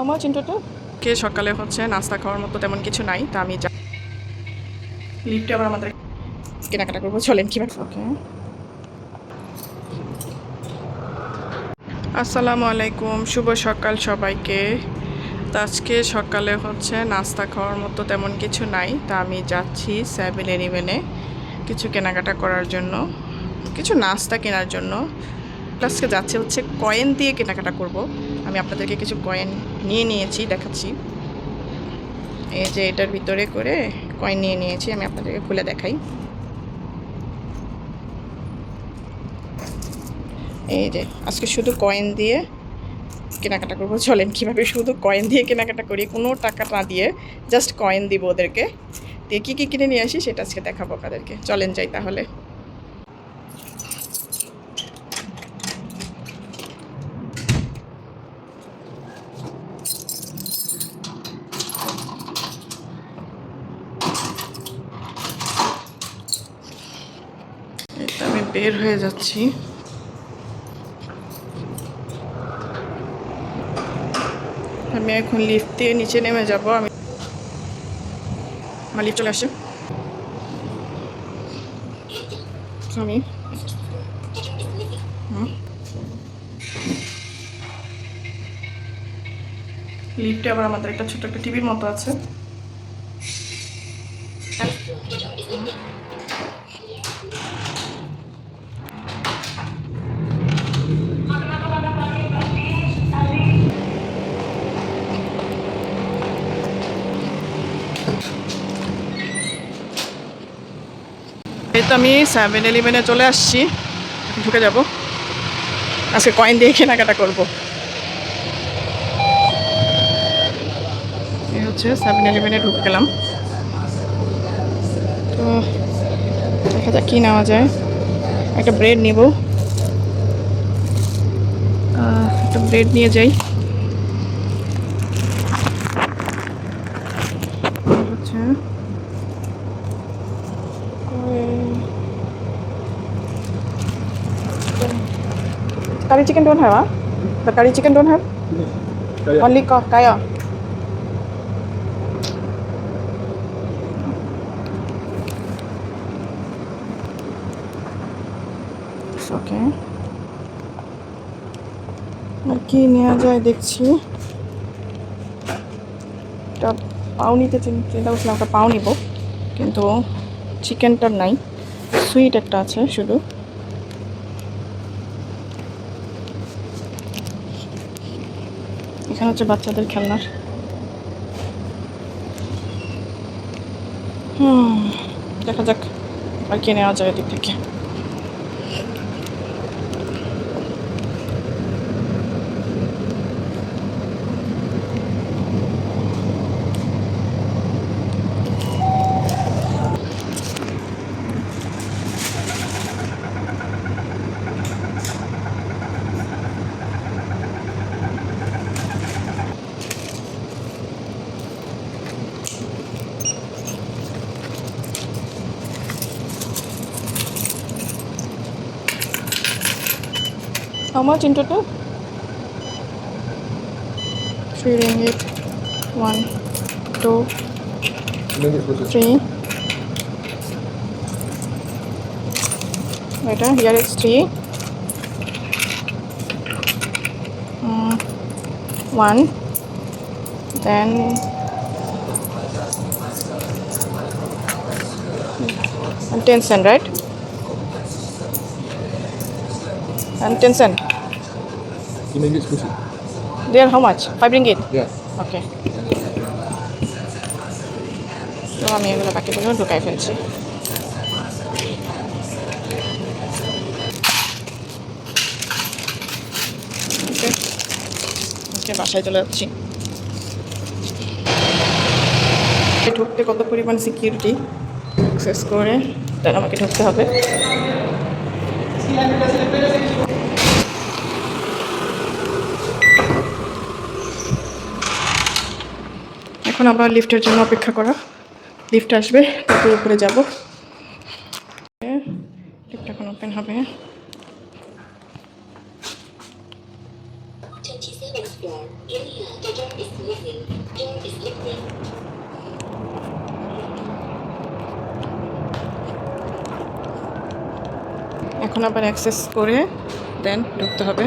আমার চিন্তাটা কে সকালে হচ্ছে নাস্তা খাওয়ার মতো তেমন কিছু নাই তা আমি যা লিফটে আবার আমাদের কেনাকাটা করব চলেন কীভাবে। ওকে। আসসালামু আলাইকুম শুভ সকাল সবাইকে। তো আজকে সকালে হচ্ছে নাস্তা খাওয়ার মতো তেমন কিছু নাই তা আমি যাচ্ছি সেভেন ইলেভেনে কিছু কেনাকাটা করার জন্য কিছু নাস্তা কেনার জন্য। আজকে যাচ্ছে হচ্ছে কয়েন দিয়ে কেনাকাটা করব। আমি আপনাদেরকে কিছু কয়েন নিয়ে নিয়েছি, দেখাচ্ছি। এই যে এটার ভিতরে করে কয়েন নিয়ে নিয়েছি, আমি আপনাদেরকে খুলে দেখাই। এই যে, আজকে শুধু কয়েন দিয়ে কেনাকাটা করব। চলেন, কীভাবে শুধু কয়েন দিয়ে কেনাকাটা করি? কোনো টাকা না দিয়ে জাস্ট কয়েন দিব ওদেরকে। দিয়ে কী কী কিনে নিয়ে আসি সেটা আজকে দেখাবো আপনাদেরকে। চলেন যাই তাহলে এই তো আমি বের হয়ে যাচ্ছি। আমি এখন লিফট দিয়ে নিচে নেমে যাব। আমি আমার লিফট চলে আসে আমি। লিফটে আবার আমাদের একটা ছোট একটা টিভির মতো আছে। এই তো আমি সেভেন ইলেভেনে চলে আসছি, ঢুকে যাব। আজকে কয়েন দিয়ে কেনাকাটা করব। এই হচ্ছে সেভেন ইলেভেনে ঢুকে গেলাম। তো দেখা যাক কী নেওয়া যায়। একটা ব্রেড নিব। একটা ব্রেড নিয়ে যাই হচ্ছে Curry chicken don't have, huh? The curry chicken don't have? Only ka- kaya. It's okay. আর কি নেওয়া যায় দেখছি একটা পাও নিতে চিন- চিন্তা করছিলাম একটা পাও নিব কিন্তু চিকেনটার নাই সুইট একটা আছে শুধু এখানে হচ্ছে বাচ্চাদের খেলনার হুম দেখা যাক আর কি নেওয়া যায় এদিক থেকে। How much in total? Three ringgit. One, two, three. Uh, here it's three. Mm, one. Then and ten cent, right? And ten cent. You make it squishy. There, how much? Five ringgit. Yeah. ওকে তো আমি এগুলো বাকিগুলো ঢুকাই ফেলছি বাসায় চলে যাচ্ছি ঢুকতে কত পরিমাণ সিকিউরিটি অ্যাক্সেস করে তার আমাকে ঢুকতে হবে এখন আবার লিফটের জন্য অপেক্ষা করা। লিফট আসবে তারপর উপরে যাব। লিফট এখন ওপেন হবে. এখন আবার অ্যাক্সেস করে দেন ঢুকতে হবে।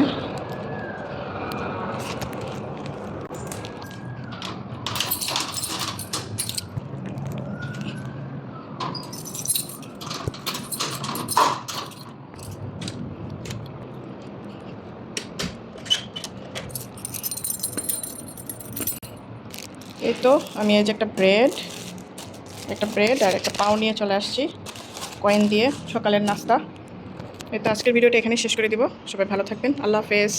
এই তো, আমি এই যে একটা ব্রেড একটা ব্রেড আর একটা পাও নিয়ে চলে আসছি কয়েন দিয়ে সকালের নাস্তা। এই তো, আজকের ভিডিওটা এখানেই শেষ করে দিব। সবাই ভালো থাকবেন। আল্লাহ হাফেজ।